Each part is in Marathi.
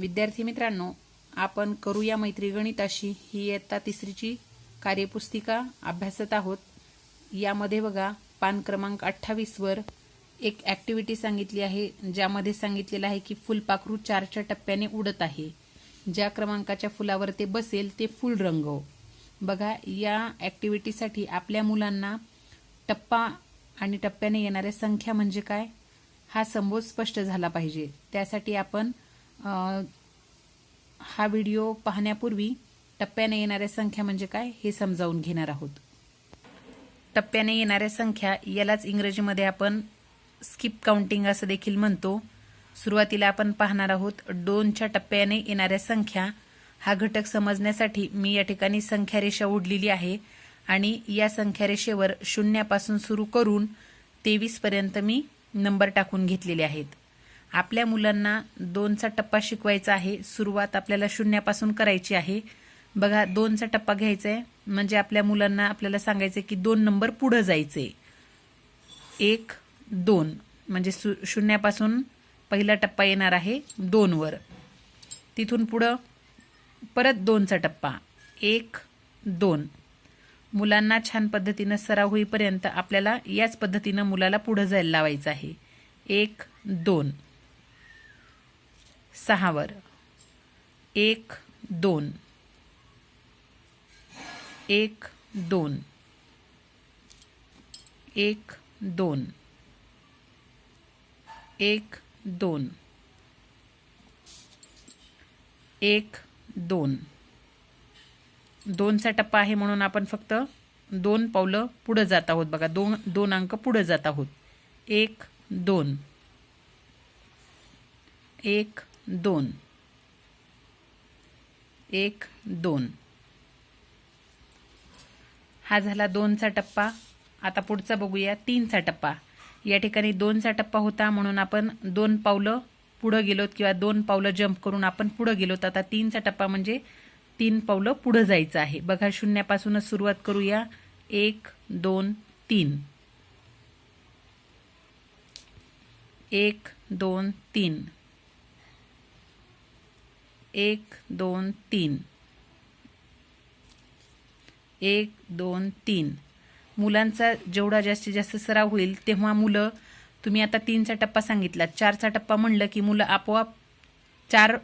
विद्यार्थी मित्रांनो आपण करूया मैत्री गणिताशी ही इयत्ता तिसरीची कार्यपुस्तिका अभ्यासत आहोत. यामध्ये बघा पान क्रमांक अठ्ठावीसवर एक ॲक्टिव्हिटी सांगितली आहे ज्यामध्ये सांगितलेलं आहे की फुलपाखरू चारच्या टप्प्याने उडत आहे. ज्या क्रमांकाच्या फुलावर ते बसेल ते फुल रंगव बघा या ॲक्टिव्हिटीसाठी आपल्या मुलांना टप्पा आणि टप्प्याने येणाऱ्या संख्या म्हणजे काय? हा संबोध स्पष्ट झाला पाहिजे. त्यासाठी आपण हा व्हिडिओ पाहण्यापूर्वी टप्प्याने येणाऱ्या संख्या म्हणजे काय हे समजावून घेणार आहोत. टप्प्याने येणाऱ्या संख्या यालाच इंग्रजीमध्ये आपण स्किप काउंटिंग असं देखील म्हणतो. सुरुवातीला आपण पाहणार आहोत दोनच्या टप्प्याने येणाऱ्या संख्या. हा घटक समजण्यासाठी मी या ठिकाणी संख्या रेषा ओढलेली आहे आणि या संख्या रेषेवर शून्यापासून सुरू करून तेवीसपर्यंत मी नंबर टाकून घेतलेले आहेत. आपल्या मुलांना दोनचा टप्पा शिकवायचा आहे. सुरुवात आपल्याला शून्यापासून करायची आहे. बघा दोनचा टप्पा घ्यायचा आहे म्हणजे आपल्या मुलांना आपल्याला सांगायचं की दोन नंबर पुढं जायचे एक दोन. म्हणजे सु शून्यापासून पहिला टप्पा येणार आहे दोनवर. तिथून पुढं परत दोनचा टप्पा. एक दोन. मुलांना छान पद्धतीनं सराव होईपर्यंत आपल्याला याच पद्धतीनं मुलाला पुढं जायला लावायचं आहे. एक दोन. सहावर एक दोन. एक दोन. एक दोन. एक दोन. एक दोन. दोनचा टप्पा आहे म्हणून आपण फक्त दोन पावलं पुढं जात आहोत बघा. दोन दोन अंक पुढं जात आहोत. एक दोन. एक दोन. एक दोन. हा झाला दोनचा टप्पा. आता पुढचा बघूया तीनचा टप्पा. या ठिकाणी दोनचा टप्पा होता म्हणून आपण दोन पावलं पुढं गेलोत किंवा दोन पावलं जंप करून आपण पुढं गेलोत. आता तीनचा टप्पा म्हणजे तीन पावलं पुढं जायचं आहे. बघा शून्यापासूनच सुरुवात करूया. एक दोन तीन. एक दोन तीन. एक दोन तीन. एक दोन तीन. मुलांचा जेवढा जास्तीत जास्त सराव होईल तेव्हा मुलं तुम्ही आता तीनचा टप्पा सांगितला चारचा टप्पा म्हणलं की मुलं आपोआप चार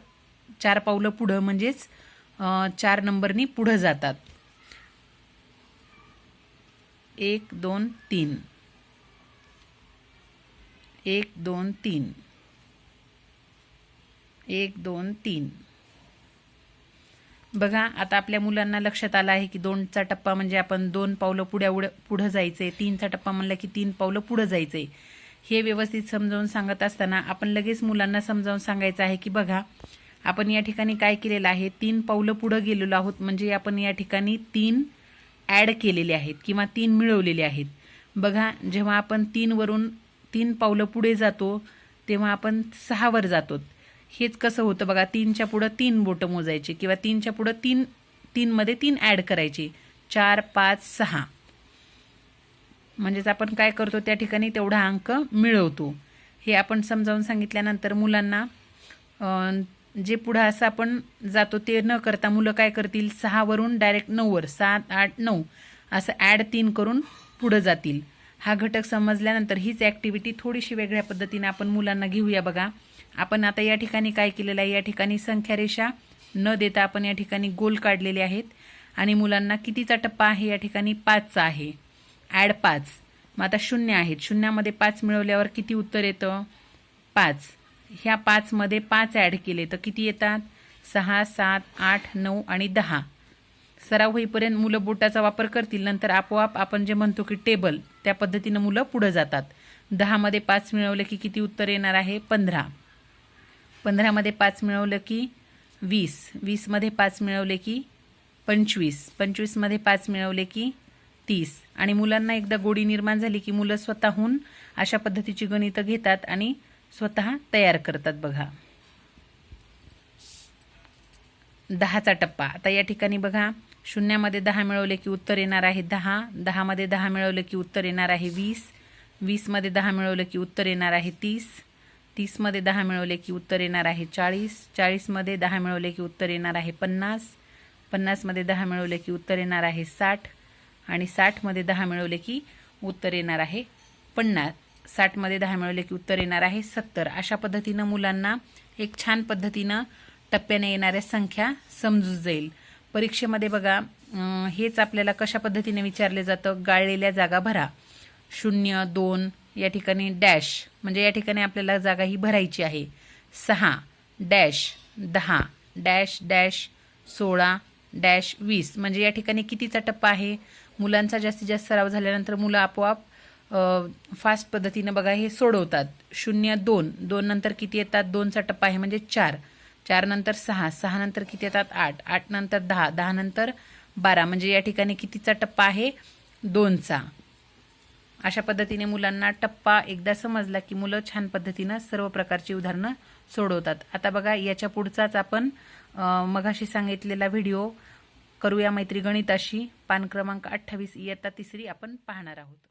चार पावलं पुढं म्हणजेच चार नंबरनी पुढं जातात. एक दोन तीन. एक दोन तीन. एक दोन तीन. बघा आता आपल्या मुलांना लक्षात आलं आहे की दोनचा टप्पा म्हणजे आपण दोन पावलं पुढे उड पुढं जायचंय. तीनचा टप्पा म्हणला की तीन पावलं पुढं जायचंय. हे व्यवस्थित समजावून सांगत असताना आपण लगेच मुलांना समजावून सांगायचं आहे की बघा आपण या ठिकाणी काय केलेलं आहे? तीन पावलं पुढं गेलेलो आहोत म्हणजे आपण या ठिकाणी तीन ॲड केलेले आहेत किंवा तीन मिळवलेले आहेत. बघा जेव्हा आपण तीनवरून तीन पावलं पुढे जातो तेव्हा आपण सहावर जातो. हेच कसं होतं बघा तीनच्या पुढं तीन बोटं मोजायची किंवा तीनच्या पुढं तीन तीनमध्ये तीन ॲड करायची. चार पाच सहा. म्हणजेच आपण काय करतो त्या ठिकाणी तेवढा अंक मिळवतो. हे आपण समजावून सांगितल्यानंतर मुलांना जे पुढं असं आपण जातो ते न करता मुलं काय करतील? सहावरून डायरेक्ट नऊवर सात आठ नऊ असं ॲड तीन करून पुढं जातील. हा घटक समजल्यानंतर हीच ॲक्टिव्हिटी थोडीशी वेगळ्या पद्धतीने आपण मुलांना घेऊया बघा. आपण आता या ठिकाणी काय केलेलं आहे? या ठिकाणी संख्या रेषा न देता आपण या ठिकाणी गोल काढलेले आहेत. आणि मुलांना कितीचा टप्पा आहे? या ठिकाणी पाचचा आहे. ॲड पाच. मग आता शून्य आहेत. शून्यामध्ये पाच मिळवल्यावर किती उत्तर येतं? पाच. ह्या पाचमध्ये पाच ॲड केले तर किती येतात? सहा सात आठ नऊ आणि दहा. सराव होईपर्यंत मुलं बोटाचा वापर करतील. नंतर आपोआप आपण जे म्हणतो की टेबल त्या पद्धतीनं मुलं पुढं जातात. दहामध्ये पाच मिळवले की किती उत्तर येणार आहे? पंधरा. पंधरामध्ये पाच मिळवलं की वीस. वीसमध्ये पाच मिळवले की पंचवीस. पंचवीसमध्ये पाच मिळवले की तीस. आणि मुलांना एकदा गोडी निर्माण झाली की मुलं स्वतःहून अशा पद्धतीची गणितं घेतात आणि स्वतः तयार करतात बघा. दहाचा टप्पा. आता या ठिकाणी बघा शून्यामध्ये दहा मिळवले की उत्तर येणार आहे दहा दहामध्ये दहा मिळवलं की उत्तर येणार आहे वीस वीसमध्ये दहा मिळवलं की उत्तर येणार आहे तीस तीसमध्ये दहा मिळवले की उत्तर येणार आहे चाळीस चाळीसमध्ये दहा मिळवले की उत्तर येणार आहे पन्नास पन्नासमध्ये दहा मिळवले की उत्तर येणार आहे साठ आणि साठमध्ये दहा मिळवले की उत्तर येणार आहे पन्नास साठमध्ये दहा मिळवले की उत्तर येणार आहे सत्तर. अशा पद्धतीनं मुलांना एक छान पद्धतीनं टप्प्याने येणाऱ्या संख्या समजून जाईल. परीक्षेमध्ये बघा हेच आपल्याला कशा पद्धतीने विचारले जातं? गाळलेल्या जागा भरा. शून्य दोन या ठिकाणी डॅश म्हणजे या ठिकाणी आपल्याला जागा ही भरायची आहे. सहा डॅश दहा डॅश डॅश सोळा डॅश वीस. म्हणजे या ठिकाणी कितीचा टप्पा आहे? मुलांचा जास्तीत जास्त सराव झाल्यानंतर मुलं आपोआप फास्ट पद्धतीनं बघा हे सोडवतात. शून्य दोन. दोन नंतर किती येतात? दोनचा टप्पा आहे म्हणजे चार. चार नंतर सहा. सहा नंतर किती येतात? आठ. आठ नंतर दहा. दहा नंतर बारा. म्हणजे या ठिकाणी कितीचा टप्पा आहे? दोनचा. अशा पद्धतीने मुलांना टप्पा एकदा समजला की मुलं छान पद्धतीनं सर्व प्रकारची उदाहरणं सोडवतात. आता बघा याच्या पुढचाच आपण मघाशी मगाशी सांगितलेला व्हिडिओ करूया मैत्री गणिताशी. पान क्रमांक अठ्ठावीस इयत्ता तिसरी आपण पाहणार आहोत.